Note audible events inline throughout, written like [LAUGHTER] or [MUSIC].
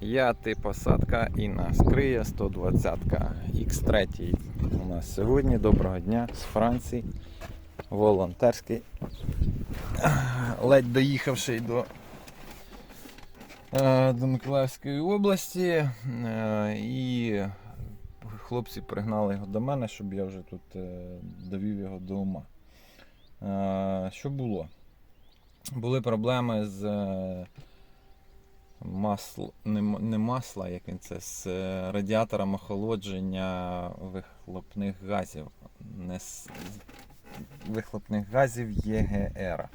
Яти посадка і нас криє 120 X3 у нас сьогодні. Доброго дня з Франції. Волонтерський. Ледь доїхавши до, е, до Миколаївської області. е, І хлопці пригнали його до мене, щоб я вже тут е, довів його до ума. Що було? Були проблеми з масло, не, не масла, як він це, з е, радіатором охолодження вихлопних газів. Не з вихлопних газів ЄГР.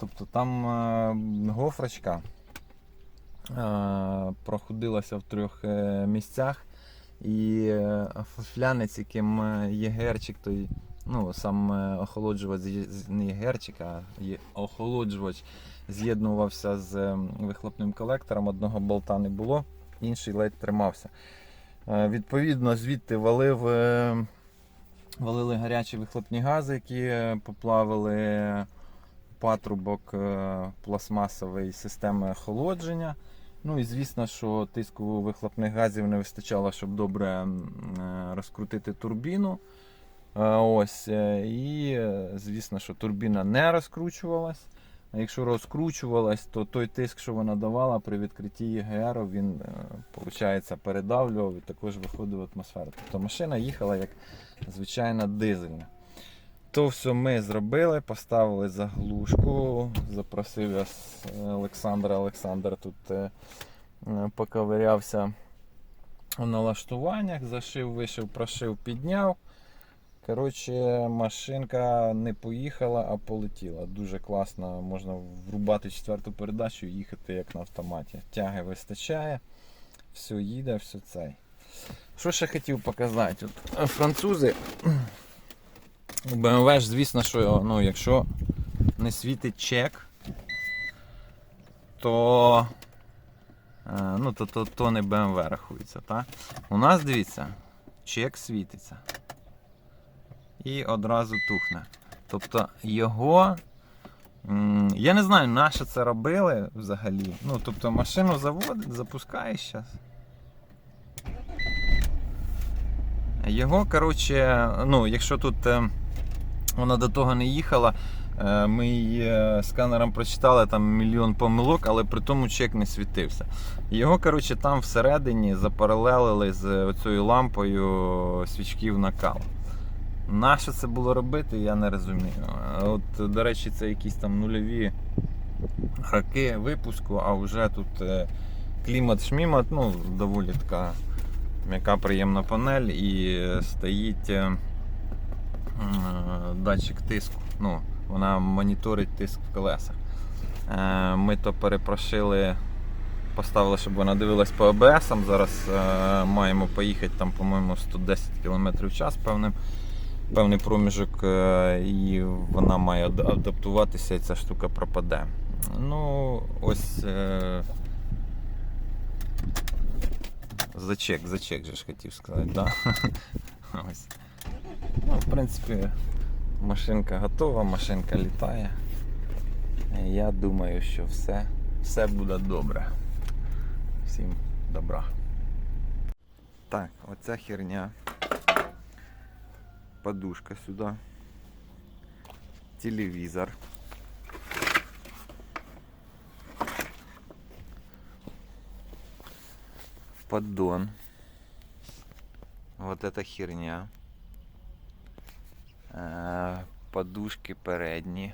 Тобто там е, гофрочка е, проходилася в трьох е, місцях, і е, флянець, яким е, ЄГРчик, той, ну, сам е, охолоджувач, не ЄГРчик, а є- охолоджувач з'єднувався з е, вихлопним колектором, одного болта не було, інший ледь тримався. Е, Відповідно, звідти валив, е, валили гарячі вихлопні гази, які е, поплавили патрубок пластмасової системи охолодження. Ну і звісно, що тиску вихлопних газів не вистачало, щоб добре розкрутити турбіну. Ось, і звісно, що турбіна не розкручувалась. Якщо розкручувалась, то той тиск, що вона давала при відкритті ЄГР, він, виходить, передавлював і також виходив в атмосферу. Тобто машина їхала як звичайна дизельна. То все ми зробили, поставили заглушку, запросив я з Олександра. Олександр тут е, е, поковирявся в налаштуваннях, зашив, вишив, прошив, підняв. Коротше, машинка не поїхала, а полетіла. Дуже класно, можна врубати четверту передачу і їхати як на автоматі. Тяги вистачає, все їде, все цей. Що ще хотів показати? От, е, французи. [CLEARS THROAT] У BMW ж, звісно, що ну, якщо не світить чек, то, е, ну, то, то, то не BMW рахується. Та? У нас, дивіться, чек світиться і одразу тухне. Тобто його. Я не знаю, на що це робили взагалі. Ну, тобто машину заводить, запускаєш зараз. Його, коротше, ну, якщо тут е, вона до того не їхала, е, ми її е, сканером прочитали там мільйон помилок, але при тому чек не світився. Його, коротше, там всередині запаралелили з цією лампою свічків накал. Нащо це було робити, я не розумію. От, до речі, це якісь там нульові роки випуску, а вже тут е, клімат-шмімат, ну, доволі така м'яка приємна панель і стоїть е, датчик тиску. Ну, вона моніторить тиск в колесах. Е, Ми то перепрошили, поставили, щоб вона дивилась по АБС. Зараз маємо поїхати там, по-моєму, 110 км в час певним певний проміжок, е, і вона має адаптуватися, і ця штука пропаде. Ну, ось. е, Зачек, зачек же ж хотів сказати, да? [LAUGHS] Ось. Ну, в принципі, машинка готова, машинка літає. Я думаю, що все, все буде добре. Всім добра. Так, оця херня подушка сюда, телевизор, поддон, вот эта херня, Э, подушки передні,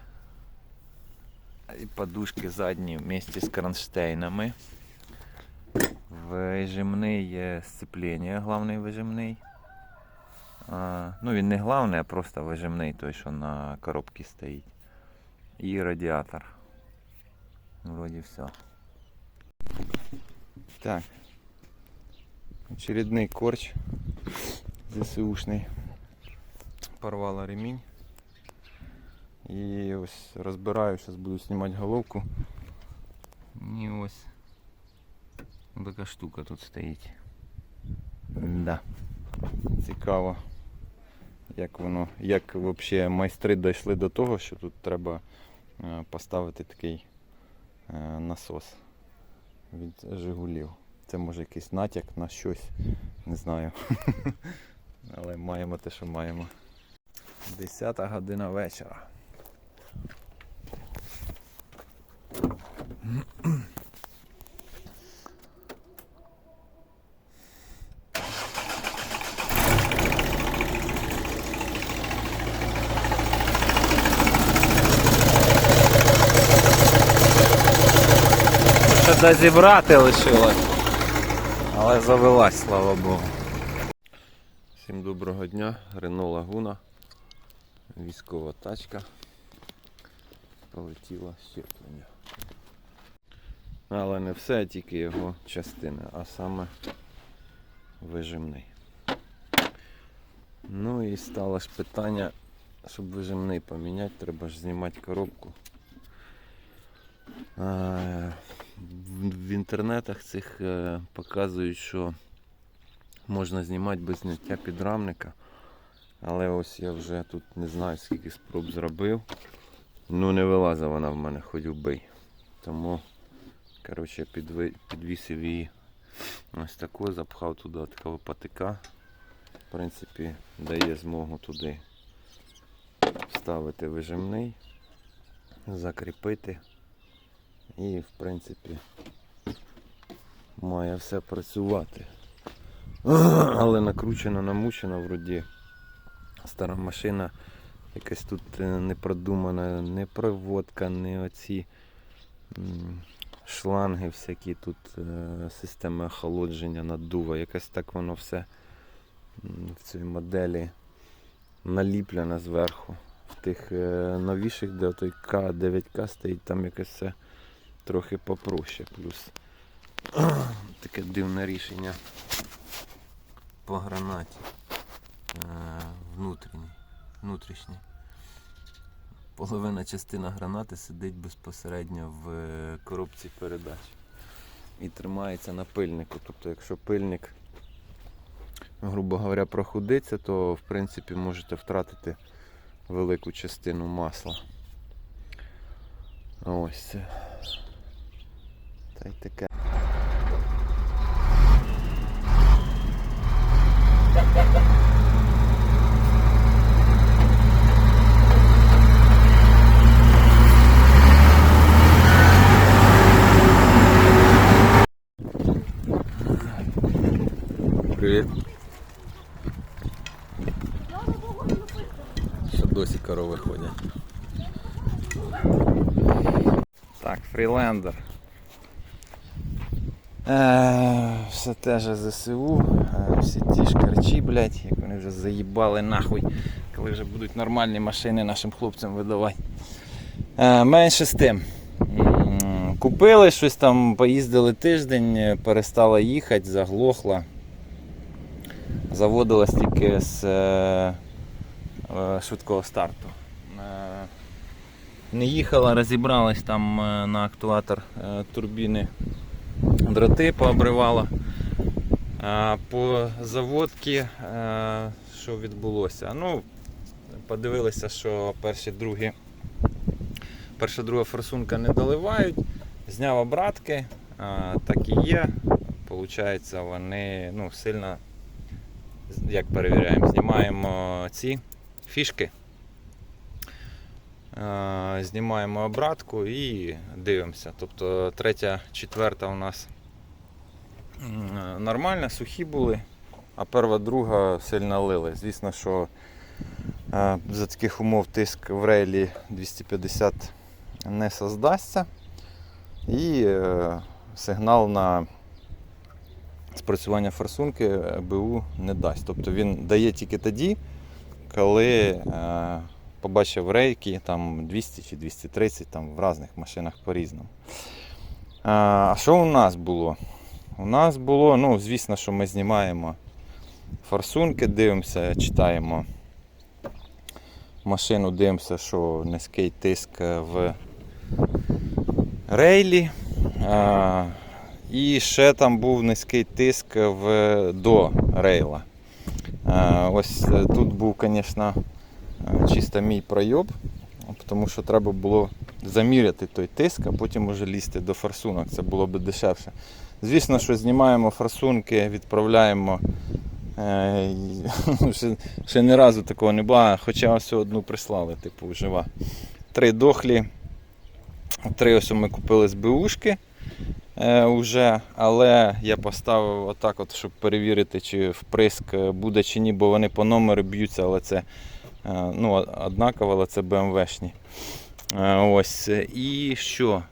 і подушки задні вместе з кронштейнами, вижимний е, сцеплення, головний вижимний. Ну він не главний, а просто вижимний той, що на коробці стоїть. І радіатор. Вроді все. Так. Очередний корч ЗСУшний. Порвала ремінь. І ось розбираю, зараз буду знімати головку. І ось така штука тут стоїть. Да. Цікаво, як воно, як взагалі майстри дійшли до того, що тут треба е, поставити такий е, насос від Жигулів. Це може якийсь натяк на щось, не знаю. [LAUGHS] Але маємо те, що маємо. 10 година вечора. Ще дозібрати лишилось. Але завелась, слава Богу. Всім доброго дня, Рено Лагуна. Військова тачка. Полетіла щеплення. Але не все, а тільки його частина, а саме вижимний. Ну і стало ж питання, щоб вижимний поміняти, треба ж знімати коробку. В інтернетах цих е, показують, що можна знімати без зняття підрамника. Але ось я вже тут не знаю скільки спроб зробив. Ну не вилазила вона в мене, хоч убий. Тому коротше, підвісив її ось таку, запхав туди такого патика. В принципі, дає змогу туди вставити вижимний, закріпити. І в принципі має все працювати. Але накручена, намучена вроді. Стара машина якась тут е, не продумана, не проводка, не оці шланги всякі тут, е, системи охолодження, наддува. Якось так воно все в цій моделі наліплено зверху. В тих е, новіших, де той К9К стоїть, там якось все трохи попроще. Плюс таке дивне рішення по гранаті е, внутрішній. Половина частина гранати сидить безпосередньо в е, коробці передач і тримається на пильнику. Тобто, якщо пильник, грубо говоря, прохудиться, то в принципі можете втратити велику частину масла. Ось це. Та й таке. Привіт. Ще досі корови ходять. Так, фрілендер. Е, все те же ЗСУ, е, всі ті ж карчі, блядь, як вони вже заїбали нахуй, коли вже будуть нормальні машини нашим хлопцям видавати. Е, менше з тим. Купили щось там, поїздили тиждень, перестала їхати, заглохла. Заводилась тільки з швидкого старту. Не їхала, розібралась там на актуатор турбіни дроти пообривала. По заводці, що відбулося? Ну, подивилися, що перші другі, перша друга форсунка не доливають. Зняв обратки, так і є. Получається, вони ну, сильно, як перевіряємо, знімаємо ці фішки. Знімаємо обратку і дивимося. Тобто третя, четверта у нас нормально, сухі були, а перша, друга сильно лили. Звісно, що е, за таких умов тиск в рейлі 250 не создасться. І е, сигнал на спрацювання форсунки БУ не дасть. Тобто він дає тільки тоді, коли е, побачив рейки там 200 чи 230 там в різних машинах по-різному. А що у нас було? У нас було, ну, звісно, що ми знімаємо форсунки, дивимося, читаємо машину, дивимося, що низький тиск в рейлі. А, і ще там був низький тиск в, до рейла. А, ось е, тут був, звісно, чисто мій пройоб, тому що треба було заміряти той тиск, а потім уже лізти до форсунок. Це було б дешевше. Звісно, що знімаємо форсунки, відправляємо. Е, [LAUGHS] ще, ще ні разу такого не було, хоча ось одну прислали, типу, жива. Три дохлі. Три ось ми купили з БУшки е, але я поставив отак, от, щоб перевірити, чи вприск буде чи ні, бо вони по номеру б'ються, але це е, ну, однаково, але це БМВшні. Е, ось. І що?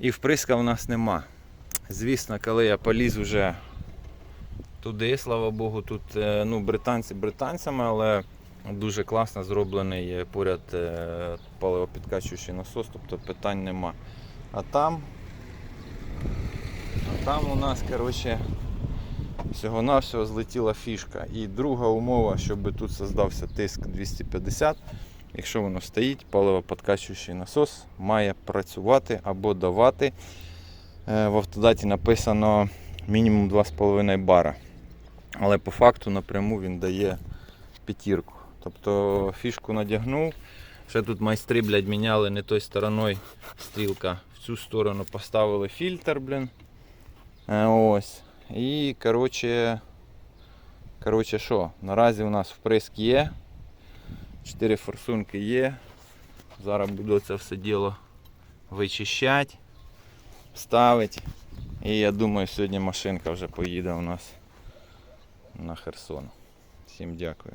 І вприска в нас нема. Звісно, коли я поліз уже туди, слава Богу, тут е, ну, британці британцями, але дуже класно зроблений поряд е, паливопідкачуючий насос, тобто питань нема. А там, а там у нас, коротше, всього-навсього злетіла фішка. І друга умова, щоб тут создався тиск 250, якщо воно стоїть, паливоподкачуючий насос має працювати або давати. Е, В автодаті написано мінімум 2,5 бара. Але по факту напряму він дає п'ятірку. Тобто фішку надягнув. Ще тут майстри, блядь, міняли не той стороною стрілка. В цю сторону поставили фільтр, блін. Е, Ось. І коротше, коротше що, наразі у нас вприск є. Чотири форсунки є. Зараз буду це все діло вичищати, ставити. І я думаю, сьогодні машинка вже поїде у нас на Херсон. Всім дякую.